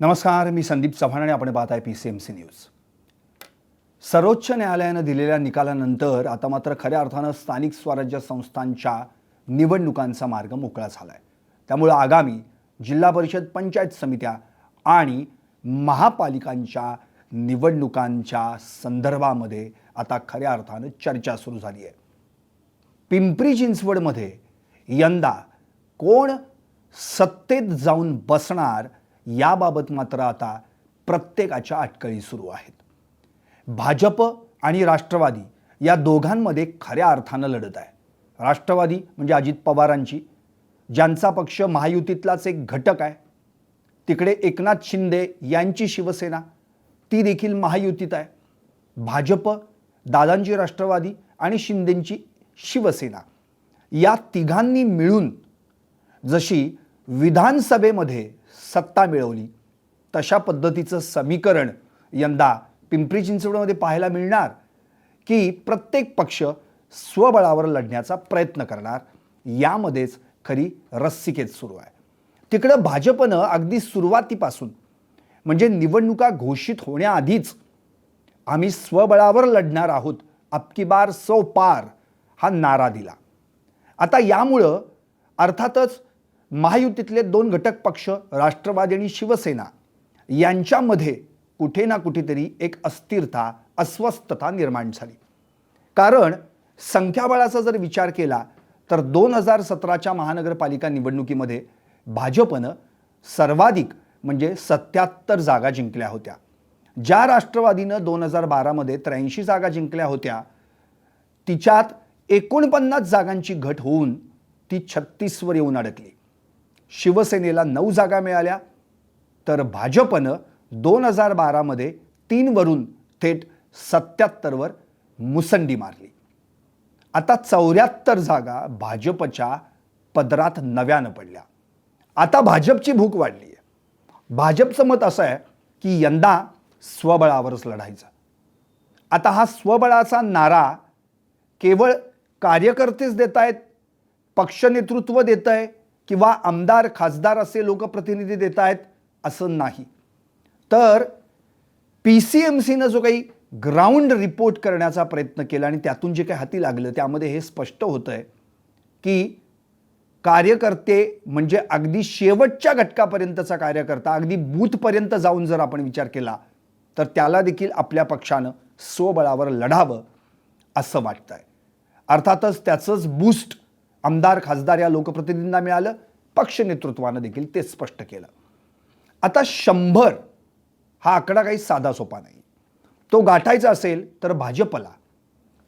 नमस्कार मी संदीप चव्हाण आणि आपण पाहत आहे P C M C news सर्वोच्च न्यायालयानं दिलेल्या निकालानंतर आता मात्र खऱ्या अर्थानं स्थानिक स्वराज्य संस्थांच्या निवडणुकांचा मार्ग मोकळा झाला आहे त्यामुळं आगामी जिल्हा परिषद पंचायत समित्या आणि महापालिकांच्या निवडणुकांच्या संदर्भामध्ये आता खऱ्या अर्थानं चर्चा सुरू झाली आहे पिंपरी चिंचवडमध्ये यंदा कोण सत्तेत जाऊन बसणार याबाबत मात्र आता प्रत्येकाच्या अटकळी सुरू आहेत. भाजप आणि राष्ट्रवादी या दोघांमध्ये खऱ्या अर्थानं लढत आहे. राष्ट्रवादी म्हणजे अजित पवारांची ज्यांचा पक्ष महायुतीतलाच एक घटक आहे. तिकडे एकनाथ शिंदे यांची शिवसेना ती देखील महायुतीत आहे. भाजप दादांची राष्ट्रवादी आणि शिंदेंची शिवसेना. या तिघांनी मिळून जशी विधानसभेमध्ये सत्ता मिळवली. तशा पद्धतीचं समीकरण यंदा पिंपरी चिंचवडमध्ये पाहायला मिळणार की प्रत्येक पक्ष स्वबळावर लढण्याचा प्रयत्न करणार. यामध्येच खरी रस्सिकेत सुरू आहे. तिकडं भाजपनं अगदी सुरुवातीपासून म्हणजे निवडणुका घोषित होण्याआधीच आम्ही स्वबळावर लढणार आहोत. अबकी बार सौ पार हा नारा दिला. आता यामुळं अर्थातच महायुतीतले दोन घटक पक्ष राष्ट्रवादी आणि शिवसेना यांच्यामध्ये कुठे ना कुठेतरी एक अस्थिरता अस्वस्थता निर्माण झाली. कारण संख्याबळाचा जर विचार केला तर दोन हजार सतराच्या महानगरपालिका निवडणुकीमध्ये भाजपनं सर्वाधिक म्हणजे सत्याहत्तर जागा जिंकल्या होत्या. ज्या राष्ट्रवादीनं दोन हजार बारामध्ये त्र्याऐंशी जागा जिंकल्या होत्या तिच्यात एकोणपन्नास जागांची घट होऊन ती छत्तीसवर येऊन अडकली. शिवसेनेला नऊ जागा मिळाल्या तर भाजपनं दोन हजार बारामध्ये तीनवरून थेट सत्याहत्तरवर मुसंडी मारली. आता चौऱ्याहत्तर जागा भाजपच्या पदरात नव्यानं पडल्या. आता भाजपची भूक वाढली आहे. भाजपचं मत असं आहे की यंदा स्वबळावरच लढायचं. आता हा स्वबळाचा नारा केवळ कार्यकर्तेच देत आहेत पक्षनेतृत्व देत आहे किंवा आमदार खासदार असे लोकप्रतिनिधी देत आहेत असं नाही. तर पी सी एम सीनं जो काही ग्राउंड रिपोर्ट करण्याचा प्रयत्न केला आणि त्यातून जे काही हाती लागलं त्यामध्ये हे स्पष्ट होतं आहे की कार्यकर्ते म्हणजे अगदी शेवटच्या घटकापर्यंतचा कार्यकर्ता अगदी बूथपर्यंत जाऊन जर आपण विचार केला तर त्याला देखील आपल्या पक्षानं स्वबळावर लढावं असं वाटतं आहे अर्थातच त्याचंच बूस्ट आमदार खासदार या लोकप्रतिनिधींना मिळालं. पक्ष नेतृत्वानं देखील ते स्पष्ट केलं. आता शंभर हा आकडा काही साधा सोपा नाही. तो गाठायचा असेल तर भाजपला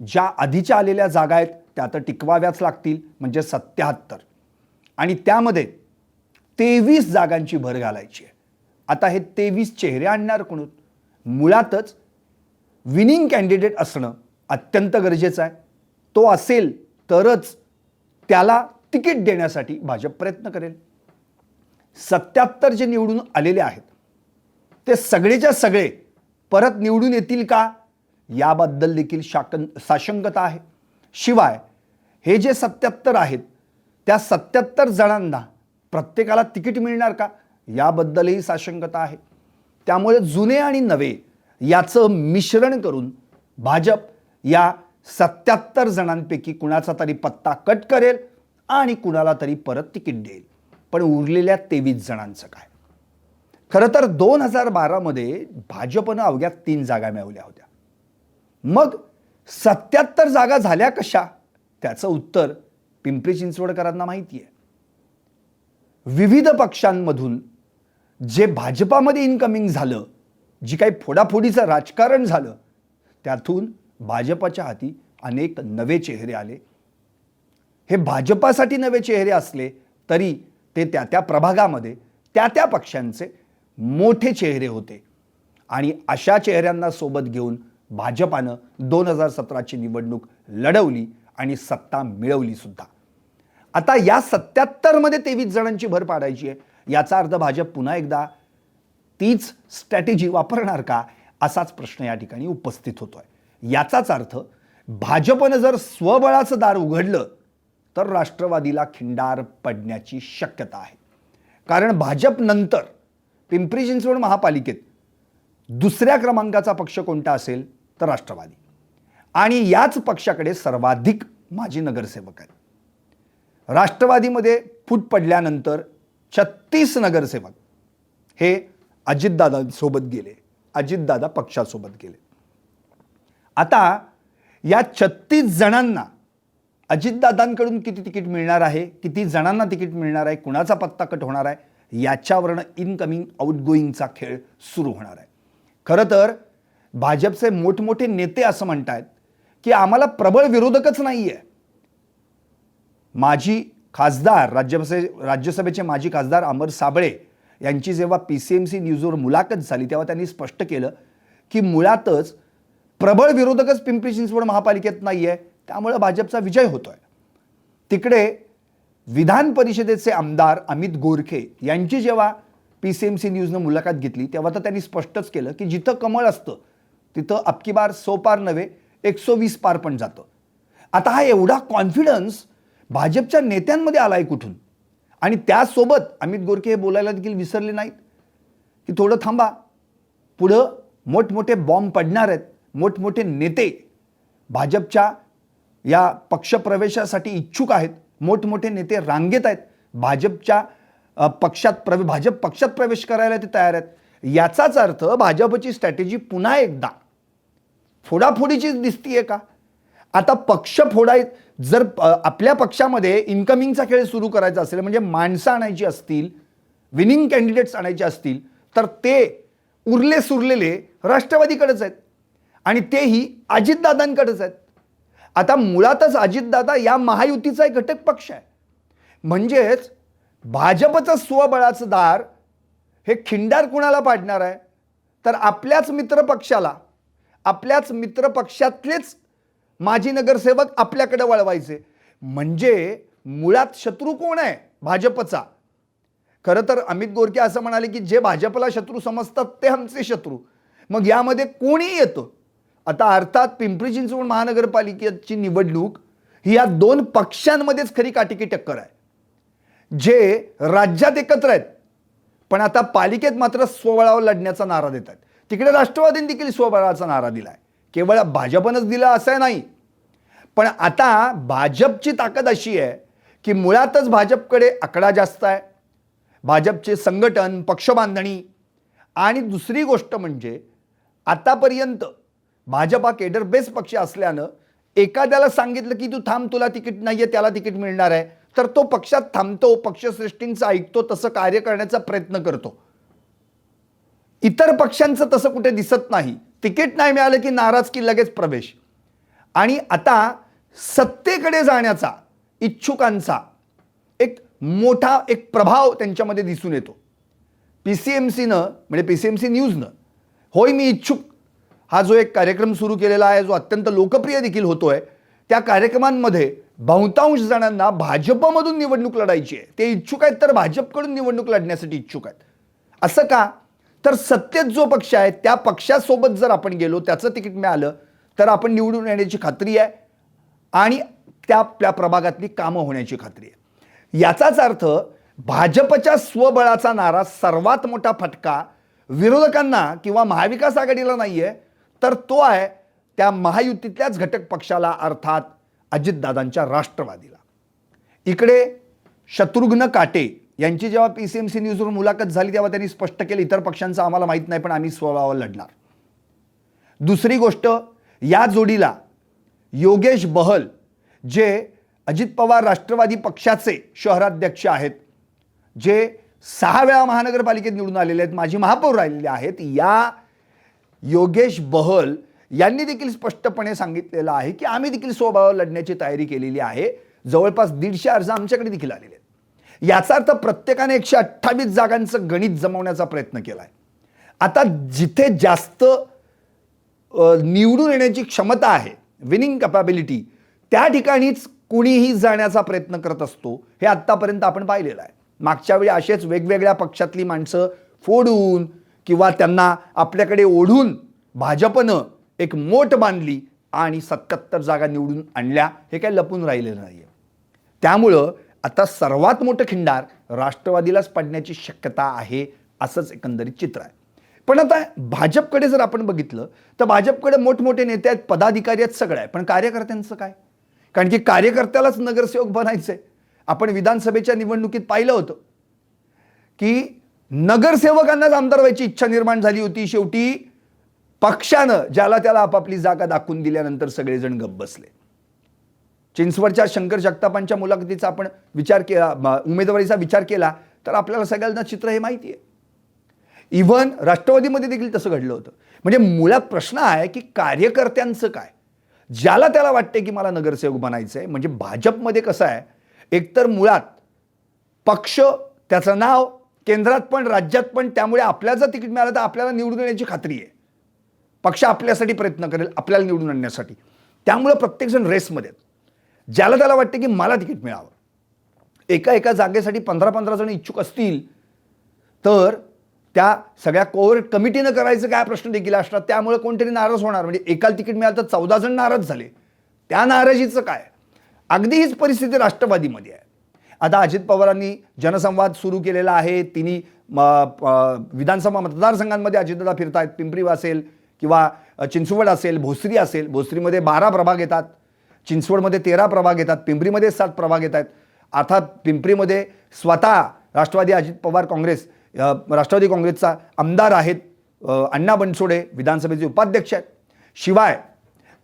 ज्या आधीच्या आलेल्या जागा आहेत त्या तर टिकवाव्याच लागतील म्हणजे सत्याहत्तर. आणि त्यामध्ये तेवीस जागांची भर घालायची आहे. आता हे तेवीस चेहरे आणणार कोण मुळातच विनिंग कॅन्डिडेट असणं अत्यंत गरजेचं आहे. तो असेल तरच त्याला तिकीट देण्यासाठी भाजप प्रयत्न करेल. सत्याहत्तर जे निवडून आलेले आहेत ते सगळेच्या सगळे परत निवडून येतील का? याबद्दल देखील शाकं साशंकता आहे. शिवाय हे जे सत्याहत्तर आहेत त्या सत्याहत्तर जणांना प्रत्येकाला तिकीट मिळणार का? याबद्दलही साशंकता आहे. त्यामुळे जुने आणि नवे याचं मिश्रण करून भाजप या सत्याहत्तर जणांपैकी कुणाचा तरी पत्ता कट करेल आणि कुणाला तरी परत तिकीट देईल. पण उरलेल्या तेवीस जणांचं काय? खरं तर दोन हजार बारामध्ये भाजपनं अवघ्या तीन जागा मिळवल्या होत्या. मग सत्याहत्तर जागा झाल्या कशा? त्याचं उत्तर पिंपरी चिंचवडकरांना माहिती आहे विविध पक्षांमधून जे भाजपामध्ये इन्कमिंग झालं जी काही फोडाफोडीचं राजकारण झालं त्यातून भाजपाच्या हाती अनेक नवे चेहरे आले. हे भाजपासाठी नवे चेहरे असले तरी ते त्या त्या प्रभागामध्ये त्या त्या पक्षांचे मोठे चेहरे होते. आणि अशा चेहऱ्यांना सोबत घेऊन भाजपानं दोन हजार सतराची निवडणूक लढवली आणि सत्ता मिळवली सुद्धा. आता या सत्याहत्तरमध्ये तेवीस जणांची भर पाडायची आहे. याचा अर्थ भाजप पुन्हा एकदा तीच स्ट्रॅटेजी वापरणार का? असाच प्रश्न या ठिकाणी उपस्थित होतोय. याचाच अर्थ भाजपनं जर स्वबळाचं दार उघडलं तर राष्ट्रवादीला खिंडार पडण्याची शक्यता आहे. कारण भाजप नंतर पिंपरी चिंचवड महापालिकेत दुसऱ्या क्रमांकाचा पक्ष कोणता असेल तर राष्ट्रवादी. आणि याच पक्षाकडे सर्वाधिक माजी नगरसेवक आहेत. राष्ट्रवादीमध्ये फूट पडल्यानंतर छत्तीस नगरसेवक हे अजितदादांसोबत गेले अजितदादा पक्षासोबत गेले. आता या छत्तीस जणांना अजितदादांकडून किती तिकीट मिळणार आहे? किती जणांना तिकीट मिळणार आहे? कुणाचा पत्ता कट होणार आहे? याच्यावरनं इनकमिंग आउटगोईंगचा खेळ सुरू होणार आहे. खरं तर भाजपचे मोठमोठे नेते असं म्हणतायत की आम्हाला प्रबळ विरोधकच नाही आहे माजी खासदार राज्यसभे राज्यसभेचे माजी खासदार अमर साबळे यांची जेव्हा पी सी एम सी न्यूजवर मुलाखत झाली तेव्हा त्यांनी स्पष्ट केलं की मुळातच प्रबळ विरोधकच पिंपरी चिंचवड महापालिकेत नाही आहे त्यामुळे भाजपचा विजय होतोय. तिकडे विधान परिषदेचे आमदार अमित गोरखे यांची जेव्हा पी सी एम सी न्यूजनं मुलाखत घेतली तेव्हा तर त्यांनी स्पष्टच केलं की जिथं कमळ असतं तिथं अबकी बार सो पार नव्हे एकशे वीस पार पण जातं. आता हा एवढा कॉन्फिडन्स भाजपच्या नेत्यांमध्ये आला आहे कुठून? आणि त्यासोबत अमित गोरखे हे बोलायला देखील विसरले नाहीत. की थोडं थांबा. पुढं मोठमोठे बॉम्ब पडणार आहेत. मोठमोठे नेते भाजपच्या या पक्षप्रवेशासाठी इच्छुक आहेत. मोठमोठे नेते रांगेत आहेत. भाजपच्या पक्षात प्रवे भाजप पक्षात प्रवेश करायला ते तयार आहेत. याचाच अर्थ भाजपची स्ट्रॅटेजी पुन्हा एकदा फोडाफोडीचीच दिसतीये का? आता पक्ष फोडाय जर आपल्या पक्षामध्ये इन्कमिंगचा खेळ सुरू करायचा असेल म्हणजे माणसं आणायची असतील विनिंग कॅन्डिडेट्स आणायचे असतील तर ते उरले सुरलेले राष्ट्रवादीकडेच आहेत. आणि तेही अजितदादांकडेच आहेत. आता मुळातच अजितदादा या महायुतीचा एक घटक पक्ष आहे. म्हणजेच भाजपचं स्वबळाचं दार हे खिंडार कुणाला पाडणार आहे? तर आपल्याच मित्र पक्षाला आपल्याच मित्र पक्षातलेच माजी नगरसेवक आपल्याकडे वळवायचे. म्हणजे मुळात शत्रू कोण आहे भाजपचा? खरं तर अमित गोरके असं म्हणाले की जे भाजपला शत्रू समजतात ते आमचे शत्रू. मग यामध्ये कोणी येतं? आता अर्थात पिंपरी चिंचवड महानगरपालिकेची निवडणूक ही या दोन पक्षांमध्येच खरी काटिकी टक्कर आहे. जे राज्यात एकत्र आहेत पण आता पालिकेत मात्र स्वबळावर लढण्याचा नारा देत आहेत. तिकडे राष्ट्रवादीने देखील स्वबळाचा नारा दिला आहे केवळ भाजपनंच दिला असं नाही. पण आता भाजपची ताकद अशी आहे की मुळातच भाजपकडे आकडा जास्त आहे. भाजपचे संघटन पक्षबांधणी आणि दुसरी गोष्ट म्हणजे आतापर्यंत भाजपा केडर बेस्ट पक्ष असल्यानं एखाद्याला सांगितलं की तू थांब तुला तिकीट नाही आहे त्याला तिकीट मिळणार आहे. तर तो पक्षात थांबतो पक्षश्रेष्ठींचं ऐकतो तसं कार्य करण्याचा प्रयत्न करतो. इतर पक्षांचं तसं कुठे दिसत नाही. तिकीट नाही मिळालं की नाराज की लगेच प्रवेश. आणि आता सत्तेकडे जाण्याचा इच्छुकांचा एक मोठा एक प्रभाव त्यांच्यामध्ये दिसून येतो. पी सी एम सीनं म्हणजे पी सी एम सी न्यूजनं होय मी इच्छुक हा जो एक कार्यक्रम सुरू केलेला आहे जो अत्यंत लोकप्रिय देखील होतोय त्या कार्यक्रमांमध्ये बहुतांश जणांना भाजपमधून निवडणूक लढायची आहे. ते इच्छुक आहेत तर भाजपकडून निवडणूक लढण्यासाठी इच्छुक आहेत. असं का? तर सत्तेत जो पक्ष आहे त्या पक्षासोबत जर आपण गेलो त्याचं तिकीट मिळालं तर आपण निवडून येण्याची खात्री आहे आणि त्या आपल्या प्रभागातली कामं होण्याची खात्री आहे. याचाच अर्थ भाजपच्या स्वबळाचा नारा सर्वात मोठा फटका विरोधकांना किंवा महाविकास आघाडीला नाही आहे तर तो आहे त्या महायुतीतल्याच घटक पक्षाला अर्थात अजितदादांच्या राष्ट्रवादीला. इकडे शत्रुघ्न काटे यांची जेव्हा पी सी एम सी न्यूजवर मुलाखत झाली तेव्हा त्यांनी स्पष्ट केलं इतर पक्षांचं आम्हाला माहीत नाही पण आम्ही स्वभावावर लढणार. दुसरी गोष्ट या जोडीला योगेश बहल जे अजित पवार राष्ट्रवादी पक्षाचे शहराध्यक्ष आहेत जे सहा वेळा महानगरपालिकेत निवडून आलेले आहेत माझी महापौर राहिलेले आहेत या योगेश बहल यांनी देखील स्पष्टपणे सांगितलेलं आहे की आम्ही देखील स्वभाव लढण्याची तयारी केलेली आहे. जवळपास दीडशे अर्ज आमच्याकडे देखील आलेले आहेत. याचा अर्थ प्रत्येकाने एकशे अठ्ठावीस जागांचं गणित जमवण्याचा प्रयत्न केला आहे आता जिथे जास्त निवडून येण्याची क्षमता आहे विनिंग कपॅबिलिटी त्या ठिकाणीच कुणीही जाण्याचा प्रयत्न करत असतो हे आत्तापर्यंत आपण पाहिलेलं आहे. मागच्या वेळी असेच वेगवेगळ्या पक्षातली माणसं फोडून किंवा त्यांना आपल्याकडे ओढून भाजपनं एक मोठ बांधली आणि सत्याहत्तर जागा निवडून आणल्या हे काही लपून राहिलेलं नाही आहे त्यामुळं आता सर्वात मोठं खिंडार राष्ट्रवादीलाच पडण्याची शक्यता आहे असंच एकंदरीत चित्र आहे. पण आता भाजपकडे जर आपण बघितलं तर भाजपकडे मोठमोठे नेते आहेत पदाधिकारी आहेत सगळं आहे पण कार्यकर्त्यांचं काय? कारण की कार्यकर्त्यालाच नगरसेवक बनायचं आहे आपण विधानसभेच्या निवडणुकीत पाहिलं होतं की नगरसेवकांनाच आमदार व्हायची इच्छा निर्माण झाली होती शेवटी. पक्षानं ज्याला त्याला आपापली जागा दाखवून दिल्यानंतर सगळेजण गप्प बसले. चिंचवडच्या शंकर जगतापांच्या मुलाखतीचा आपण विचार केला उमेदवारीचा विचार केला तर आपल्याला सगळ्यांना चित्र हे माहिती आहे. इव्हन राष्ट्रवादीमध्ये देखील तसं घडलं होतं. म्हणजे मुळात प्रश्न आहे की कार्यकर्त्यांचं काय? ज्याला त्याला वाटते की मला नगरसेवक बनायचं आहे म्हणजे भाजपमध्ये कसं आहे? एकतर मुळात पक्ष त्याचं नाव केंद्रात पण राज्यात पण त्यामुळे आपल्या जर तिकीट मिळालं तर आपल्याला निवडून येण्याची खात्री आहे. पक्ष आपल्यासाठी प्रयत्न करेल आपल्याला निवडून आणण्यासाठी. त्यामुळं प्रत्येकजण रेसमध्ये आहेत. ज्याला त्याला वाटते की मला तिकीट मिळावं. एका एका जागेसाठी पंधरा पंधरा जण इच्छुक असतील तर त्या सगळ्या कोर कमिटीनं करायचं काय प्रश्न देखील असणार त्यामुळे कोणतरी नाराज होणार. म्हणजे एकाला तिकीट मिळालं तर चौदा जण नाराज झाले. त्या नाराजीचं काय? अगदी हीच परिस्थिती राष्ट्रवादीमध्ये आहे. आता अजित पवारांनी जनसंवाद सुरू केलेला आहे. तिन्ही म, प- विधानसभा मतदारसंघांमध्ये अजितदादा फिरतायत. पिंपरी असेल किंवा चिंचवड असेल भोसरी असेल. भोसरीमध्ये बारा प्रभाग येतात. चिंचवडमध्ये तेरा प्रभाग येतात. पिंपरीमध्ये सात प्रभाग येत आहेत अर्थात पिंपरीमध्ये स्वतः राष्ट्रवादी अजित पवार काँग्रेस राष्ट्रवादी काँग्रेसचा आमदार आहेत अण्णा बनसोडे विधानसभेचे उपाध्यक्ष आहेत. शिवाय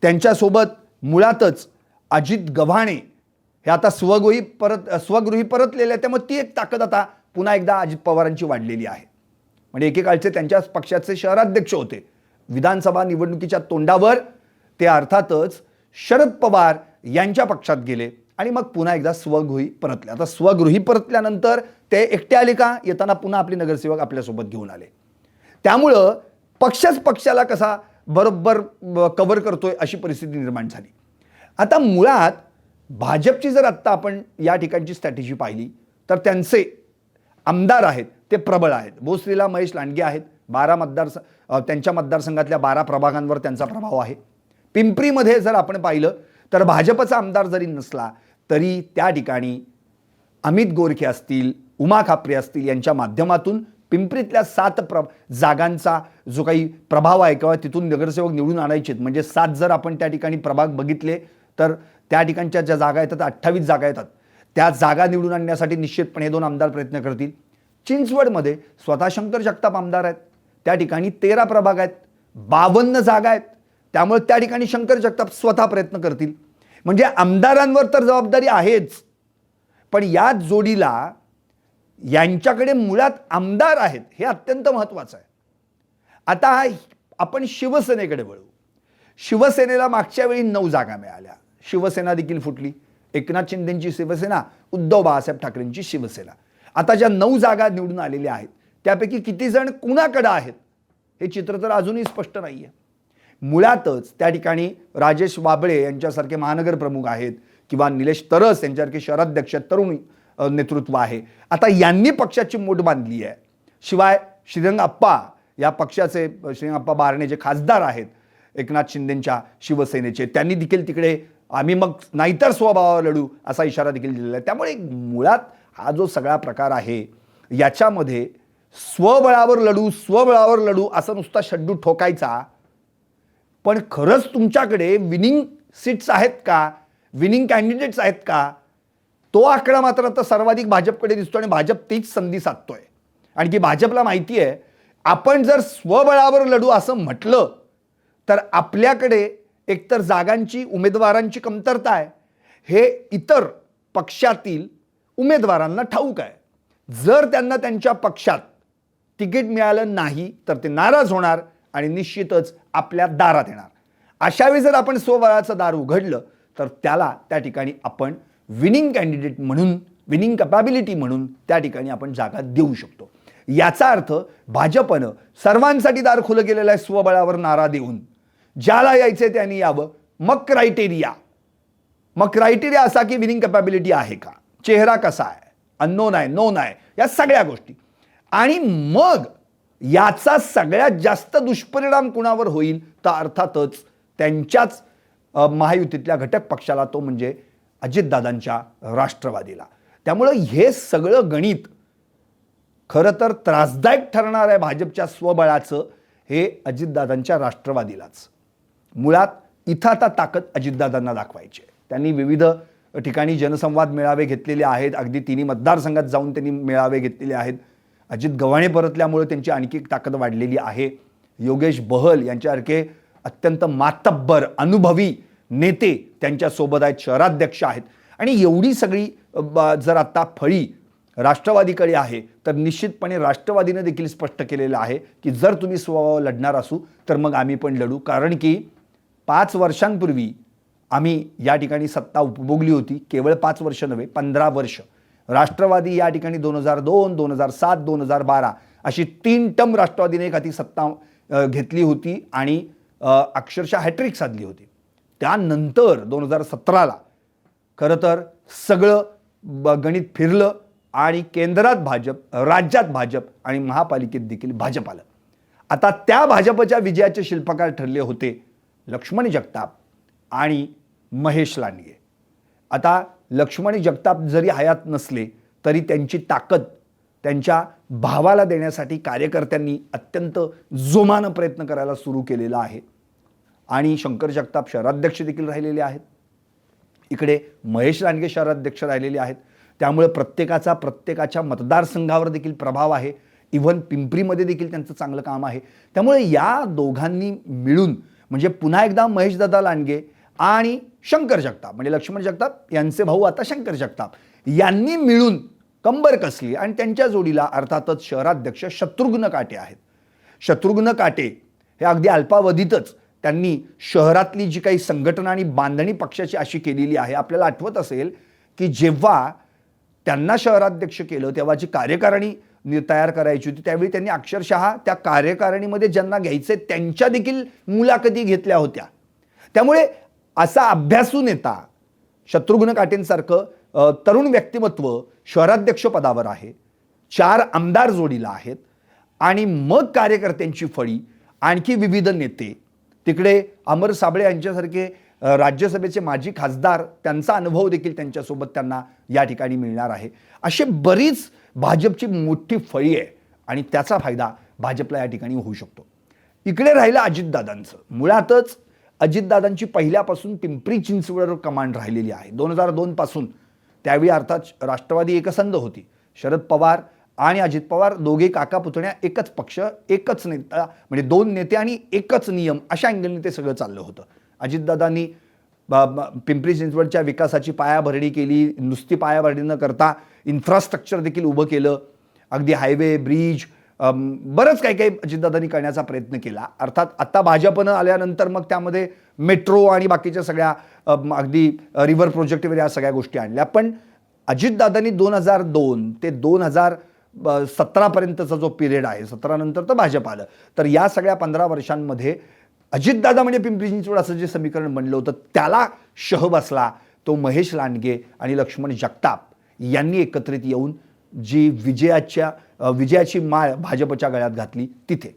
त्यांच्यासोबत मुळातच अजित गव्हाणे हे आता स्वगृही परत स्वगृही परतलेले आहे त्यामुळे ती एक ताकद आता पुन्हा एकदा अजित पवारांची वाढलेली आहे. म्हणजे एकेकाळचे त्यांच्याच पक्षाचे शहराध्यक्ष होते. विधानसभा निवडणुकीच्या तोंडावर ते अर्थातच शरद पवार यांच्या पक्षात गेले आणि मग पुन्हा एकदा स्वगृही परतले आता स्वगृही परतल्यानंतर ते एकटे आले का? येताना पुन्हा आपले नगरसेवक आपल्यासोबत घेऊन आले. त्यामुळं पक्षच पक्षाला कसा बरोबर कव्हर करतोय अशी परिस्थिती निर्माण झाली. आता मुळात भाजपची जर आत्ता आपण या ठिकाणची स्ट्रॅटेजी पाहिली तर त्यांचे आमदार आहेत ते प्रबळ आहेत. भोसरीला महेश लांडगे आहेत. बारा मतदार त्यांच्या मतदारसंघातल्या बारा प्रभागांवर त्यांचा प्रभाव आहे. पिंपरीमध्ये जर आपण पाहिलं तर भाजपचा आमदार जरी नसला तरी त्या ठिकाणी अमित गोरखे असतील उमा खापरे असतील यांच्या माध्यमातून पिंपरीतल्या सात प्र जागांचा जो काही प्रभाव आहे किंवा तिथून नगरसेवक निवडून आणायचे म्हणजे सात जर आपण त्या ठिकाणी प्रभाग बघितले तर त्या ठिकाणच्या ज्या जागा येतात अठ्ठावीस जागा येतात त्या जागा निवडून आणण्यासाठी निश्चितपणे हे दोन आमदार प्रयत्न करतील. चिंचवडमध्ये स्वतः शंकर जगताप आमदार आहेत त्या ठिकाणी तेरा प्रभाग आहेत बावन्न जागा आहेत त्यामुळे त्या ठिकाणी शंकर जगताप स्वतः प्रयत्न करतील. म्हणजे आमदारांवर तर जबाबदारी आहेच पण या जोडीला यांच्याकडे मुळात आमदार आहेत हे अत्यंत महत्त्वाचं आहे. आता आपण शिवसेनेकडे वळू. शिवसेनेला मागच्या वेळी नऊ जागा मिळाल्या. शिवसेना देखील फुटली. एकनाथ शिंदेंची शिवसेना उद्धव बाळासाहेब ठाकरेंची शिवसेना. आता ज्या नऊ जागा निवडून आलेल्या आहेत त्यापैकी किती जण कुणाकडं आहेत हे चित्र तर अजूनही स्पष्ट नाही आहे मुळातच त्या ठिकाणी राजेश बाबळे यांच्यासारखे महानगर प्रमुख आहेत किंवा निलेश तरस यांच्यासारखे शहराध्यक्ष तरुण नेतृत्व आहे. आता यांनी पक्षाची मोठ बांधली आहे. शिवाय श्रीरंग अप्पा या पक्षाचे अ, श्रीरंग अप्पा बारणे जे खासदार आहेत एकनाथ शिंदेंच्या शिवसेनेचे त्यांनी देखील तिकडे आम्ही मग नाहीतर स्वभावावर लढू असा इशारा देखील दिलेला आहे. त्यामुळे मुळात हा जो सगळा प्रकार आहे याच्यामध्ये स्वबळावर लढू स्वबळावर लढू असा नुसता शड्डू ठोकायचा. पण खरंच तुमच्याकडे विनिंग सीट्स आहेत का? विनिंग कॅन्डिडेट्स आहेत का? तो आकडा मात्र आता सर्वाधिक भाजपकडे दिसतो आणि भाजप तीच संधी साधतोय. आणि की भाजपला माहिती आहे आपण जर स्वबळावर लढू असं म्हटलं तर आपल्याकडे एकतर जागांची उमेदवारांची कमतरता आहे. हे इतर पक्षातील उमेदवारांना ठाऊक आहे. जर त्यांना त्यांच्या पक्षात तिकीट मिळालं नाही तर ते नाराज होणार आणि निश्चितच आपल्या दारात येणार अशावेळी जर आपण स्वबळाचं दार उघडलं तर त्याला त्या ठिकाणी आपण विनिंग कॅन्डिडेट म्हणून विनिंग कपॅबिलिटी म्हणून त्या ठिकाणी आपण जागा देऊ शकतो. याचा अर्थ भाजपनं सर्वांसाठी दार खुलं केलेलं आहे स्वबळावर नारा देऊन. ज्याला यायचे त्यांनी यावं. मग क्रायटेरिया मग क्रायटेरिया असा की विनिंग कपॅबिलिटी आहे का? चेहरा कसा आहे? अननोन आहे नोन आहे. या सगळ्या गोष्टी. आणि मग याचा सगळ्यात जास्त दुष्परिणाम कुणावर होईल? तर अर्थातच त्यांच्याच महायुतीतल्या घटक पक्षाला तो म्हणजे अजितदादांच्या राष्ट्रवादीला. त्यामुळं हे सगळं गणित खरं तर त्रासदायक ठरणार आहे भाजपच्या स्वबळाचं हे अजितदादांच्या राष्ट्रवादीलाच. मुळात इथं आता ताकद अजितदादांना दाखवायची त्यांनी विविध ठिकाणी जनसंवाद मेळावे घेतलेले आहेत. अगदी तिन्ही मतदारसंघात जाऊन त्यांनी मेळावे घेतलेले आहेत. अजित गव्हाणे परतल्यामुळे त्यांची आणखी एक ताकद वाढलेली आहे. योगेश बहल यांच्यासारखे अत्यंत मातब्बर अनुभवी नेते त्यांच्यासोबत आहेत. शहराध्यक्ष आहेत. आणि एवढी सगळी जर आत्ता फळी राष्ट्रवादीकडे आहे तर निश्चितपणे राष्ट्रवादीनं देखील स्पष्ट केलेलं आहे की जर तुम्ही स्वभाव लढणार असू तर मग आम्ही पण लढू. कारण की पाच वर्षांपूर्वी आम्ही या ठिकाणी सत्ता उपभोगली होती. केवळ पाच वर्ष नव्हे पंधरा वर्ष. राष्ट्रवादी या ठिकाणी दोन हजार दोन दोन हजार सात दोन हजार बारा अशी तीन टम राष्ट्रवादीने एखादी सत्ता घेतली होती आणि अक्षरशः हॅट्रिक साधली होती. त्यानंतर दोन हजार सतराला खरं तर सगळं ब- गणित फिरलं आणि केंद्रात भाजप राज्यात भाजप आणि महापालिकेत देखील भाजप आलं. आता त्या भाजपच्या विजयाचे शिल्पकार ठरले होते. लक्ष्मण जगताप आणि महेश लांडगे. आता लक्ष्मण जगताप जरी हयात नसले तरी त्यांची ताकद त्यांच्या भावाला देण्यासाठी कार्यकर्त्यांनी अत्यंत जोमानं प्रयत्न करायला सुरू केलेला आहे. आणि शंकर जगताप शहराध्यक्ष देखील राहिलेले आहेत. इकडे महेश लांडगे शहराध्यक्ष राहिलेले आहेत. त्यामुळे प्रत्येकाचा प्रत्येकाच्या मतदारसंघावर देखील प्रभाव आहे. इव्हन पिंपरीमध्ये देखील त्यांचं चांगलं काम आहे. त्यामुळे या दोघांनी मिळून म्हणजे पुन्हा एकदा महेशदादा लांडगे आणि शंकर जगताप म्हणजे लक्ष्मण जगताप यांचे भाऊ आता शंकर जगताप. यांनी मिळून कंबर कसली आणि त्यांच्या जोडीला अर्थातच शहराध्यक्ष शत्रुघ्न काटे आहेत. शत्रुघ्न काटे हे अगदी अल्पावधीतच त्यांनी शहरातली जी काही संघटना आणि बांधणी पक्षाची अशी केलेली आहे आपल्याला आठवत असेल की जेव्हा त्यांना शहराध्यक्ष केलं तेव्हा जी कार्यकारिणी तयार करायची होती. त्यावेळी त्यांनी अक्षरशः त्या कार्यकारिणीमध्ये ज्यांना घ्यायचे त्यांच्या देखील मुलाखती घेतल्या होत्या. त्यामुळे असा अभ्यासू नेता शत्रुघ्न काटेंसारखं तरुण व्यक्तिमत्व शहराध्यक्ष पदावर आहे. चार आमदार जोडीला आहेत. आणि मग कार्यकर्त्यांची फळी आणखी विविध नेते. तिकडे अमर साबळे यांच्यासारखे राज्यसभेचे माजी खासदार त्यांचा अनुभव देखील त्यांच्यासोबत त्यांना या ठिकाणी मिळणार आहे. असे बरीच भाजपची मोठी फळी आहे आणि त्याचा फायदा भाजपला या ठिकाणी होऊ शकतो. इकडे राहिलं अजितदादांचं. मुळातच अजितदादांची पहिल्यापासून पिंपरी चिंचवडवर कमांड राहिलेली आहे. दोन हजार दोनपासून त्यावेळी अर्थात राष्ट्रवादी एकसंध होती. शरद पवार आणि अजित पवार दोघे काका पुतण्या एकच पक्ष एकच नेता म्हणजे दोन नेते आणि एकच नियम अशा अँगलने ते सगळं चाललं होतं. अजितदादांनी पिंपरी चिंचवडच्या विकासाची पायाभरणी केली नुसती पायाभरणी न करता इन्फ्रास्ट्रक्चर देखील उभं केलं अगदी हायवे ब्रिज बरंच काही काही अजितदादांनी करण्याचा प्रयत्न केला. अर्थात आत्ता भाजपनं आल्यानंतर मग त्यामध्ये मेट्रो आणि बाकीच्या सगळ्या अगदी रिव्हर प्रोजेक्ट वगैरे या सगळ्या गोष्टी आणल्या. पण अजितदादांनी दोन हजार दोन ते दोन हजार सतरापर्यंतचा जो पिरियड आहे सतरानंतर तर भाजप आलं. तर या सगळ्या पंधरा वर्षांमध्ये अजितदादा म्हणजे पिंपरी चिंचवड असं जे समीकरण बनलं होतं त्याला शह बसला तो महेश लांडगे आणि लक्ष्मण जगताप यांनी एकत्रित येऊन जी विजयाच्या विजयाची माळ भाजपच्या गळ्यात घातली तिथे.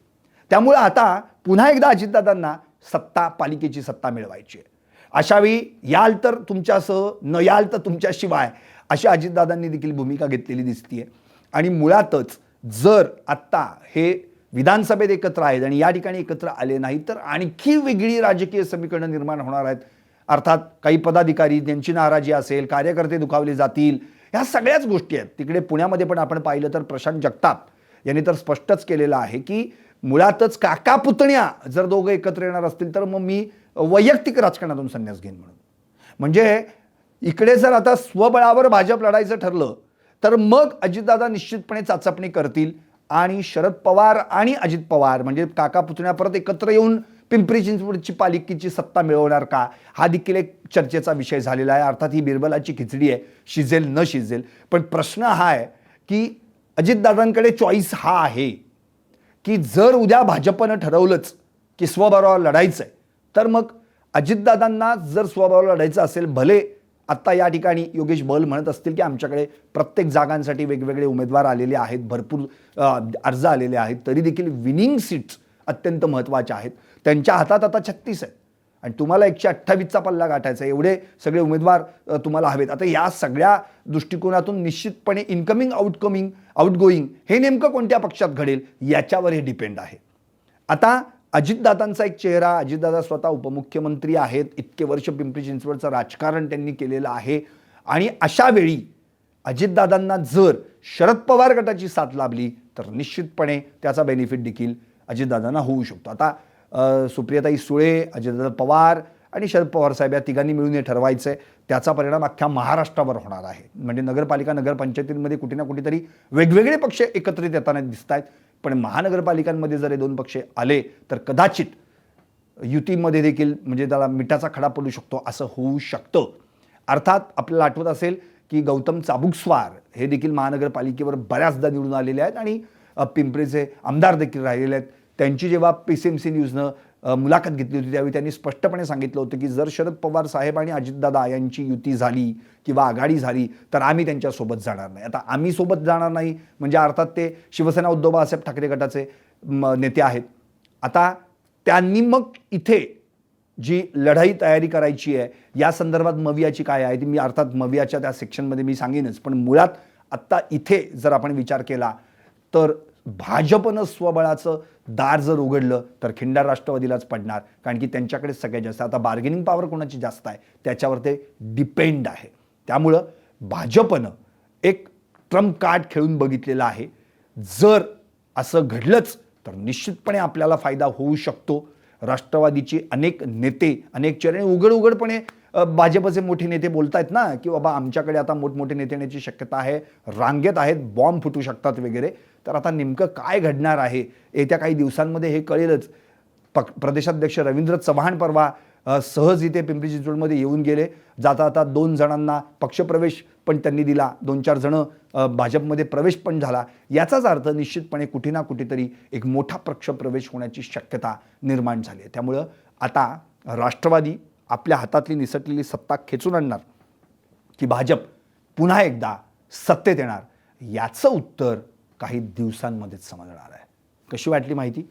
त्यामुळं आता पुन्हा एकदा अजितदादांना सत्ता पालिकेची सत्ता मिळवायची आहे. अशावेळी याल तर तुमच्यासह न याल तर तुमच्याशिवाय अशा अजितदादांनी देखील भूमिका घेतलेली दिसतीये. आणि मुळातच जर आत्ता हे विधानसभेत एकत्र आहेत आणि या ठिकाणी एकत्र आले नाही तर आणखी वेगळी राजकीय समीकरणं निर्माण होणार आहेत. अर्थात काही पदाधिकारी त्यांची नाराजी असेल कार्यकर्ते दुखावले जातील ह्या सगळ्याच गोष्टी आहेत. तिकडे पुण्यामध्ये पण आपण पाहिलं तर प्रशांत जगताप यांनी तर स्पष्टच केलेलं आहे की मुळातच काका पुतण्या जर दोघं एकत्र येणार असतील तर मग मी वैयक्तिक राजकारणातून संन्यास घेईन म्हणून. म्हणजे इकडे जर आता स्वबळावर भाजप लढायचं ठरलं तर मग अजितदादा निश्चितपणे चाचपणी करतील. आणि शरद पवार आणि अजित पवार म्हणजे काका पुतण्या परत एकत्र येऊन पिंपरी चिंचवडची पालिकेची सत्ता मिळवणार का? हा देखील एक चर्चेचा विषय झालेला आहे. अर्थात ही बिरबलाची खिचडी आहे. शिजेल न शिजेल. पण प्रश्न हा आहे की अजितदादांकडे चॉईस हा आहे की जर उद्या भाजपनं ठरवलंच की स्वभावाला लढायचं आहे तर मग अजितदादांना जर स्वभावाला लढायचं असेल भले आत्ता या ठिकाणी योगेश बल म्हणत असतील की आमच्याकडे प्रत्येक जागांसाठी वेगवेगळे उमेदवार आलेले आहेत भरपूर अर्ज आलेले आहेत तरी देखील विनिंग सीट्स अत्यंत महत्त्वाच्या आहेत. त्यांच्या हातात आता छत्तीस आहेत. आणि तुम्हाला एकशे अठ्ठावीसचा पल्ला गाठायचा आहे. एवढे सगळे उमेदवार तुम्हाला हवेत. आता या सगळ्या दृष्टिकोनातून निश्चितपणे इन्कमिंग आउटकमिंग आउटगोईंग हे नेमकं कोणत्या पक्षात घडेल याच्यावर हे डिपेंड आहे. आता अजितदादांचा एक चेहरा अजितदादा स्वतः उपमुख्यमंत्री आहेत इतके वर्ष पिंपरी चिंचवडचं राजकारण त्यांनी केलेलं आहे. आणि अशा वेळी अजितदादांना जर शरद पवार गटाची साथ लाभली तर निश्चितपणे त्याचा बेनिफिट देखील अजितदादांना होऊ शकतो. आता सुप्रियाताई सुळे अजितदादा पवार आणि शरद पवार साहेब या तिघांनी मिळून हे ठरवायचं आहे त्याचा परिणाम अख्ख्या महाराष्ट्रावर होणार आहे. म्हणजे नगरपालिका नगरपंचायतींमध्ये कुठे ना कुठेतरी वेगवेगळे पक्ष एकत्रित येताना दिसत आहेत पण महानगरपालिकांमध्ये जर हे दोन पक्ष आले तर कदाचित युतीमध्ये देखील म्हणजे त्याला मिठाचा खडा पडू शकतो असं होऊ शकतं. अर्थात आपल्याला आठवत असेल की गौतम चाबुकस्वार हे देखील महानगरपालिकेवर बऱ्याचदा निवडून आलेले आहेत आणि पिंपरीचे आमदार देखील राहिलेले आहेत. त्यांची जेव्हा पी सी एम सी न्यूजनं मुलाखत घेतली होती. त्यावेळी त्यांनी स्पष्टपणे सांगितलं होतं की जर शरद पवार साहेब आणि अजितदादा यांची युती झाली किंवा आघाडी झाली तर आम्ही त्यांच्यासोबत जाणार नाही. आता आम्ही सोबत जाणार नाही म्हणजे अर्थात ते शिवसेना उद्धव बाळासाहेब ठाकरे गटाचे म, नेते आहेत. आता त्यांनी मग इथे जी लढाई तयारी करायची आहे या संदर्भात मवियाची काय आहे ती मी अर्थात मवियाच्या त्या सेक्शनमध्ये मी सांगेनच. पण मुळात आत्ता इथे जर आपण विचार केला तर भाजपनं स्वबळाचं दार जर उघडलं तर खिंडार राष्ट्रवादीलाच पडणार. कारण की त्यांच्याकडे सगळ्यात जास्त. आता बार्गेनिंग पॉवर कोणाची जास्त आहे? त्याच्यावर ते डिपेंड आहे. त्यामुळं भाजपनं एक ट्रम्प कार्ड खेळून बघितलेलं आहे. जर असं घडलंच तर निश्चितपणे आपल्याला फायदा होऊ शकतो. राष्ट्रवादीचे अनेक नेते अनेक चेहरे उघड उघडपणे भाजपचे मोठे नेते बोलत आहेत ना की बाबा आमच्याकडे आता मोठमोठे नेते येण्याची शक्यता आहे रांगेत आहेत बॉम्ब फुटू शकतात वगैरे. तर आता नेमकं काय घडणार आहे? येत्या काही दिवसांमध्ये हे कळेलच. पक प्रदेशाध्यक्ष रवींद्र चव्हाण परवा सहज इथे पिंपरी चिंचवडमध्ये येऊन गेले. जाता आता दोन जणांना पक्षप्रवेश पण त्यांनी दिला. दोन चार जणं भाजपमध्ये प्रवेश पण झाला. याचाच अर्थ निश्चितपणे कुठे ना कुठेतरी एक मोठा पक्षप्रवेश होण्याची शक्यता निर्माण झाली आहे. त्यामुळं आता राष्ट्रवादी आपल्या हातातली निसटलेली सत्ता खेचून आणणार की भाजप पुन्हा एकदा सत्तेत येणार याचं उत्तर काही दिवसांमध्येच समजणार आहे. कशी वाटली माहिती?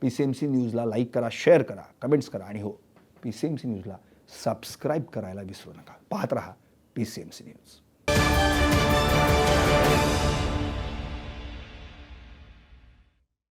पी सी एम सी न्यूजला लाईक करा शेअर करा कमेंट्स करा आणि हो पी सी एम सी न्यूजला सबस्क्राईब करायला विसरू नका. पाहत रहा P C M C news.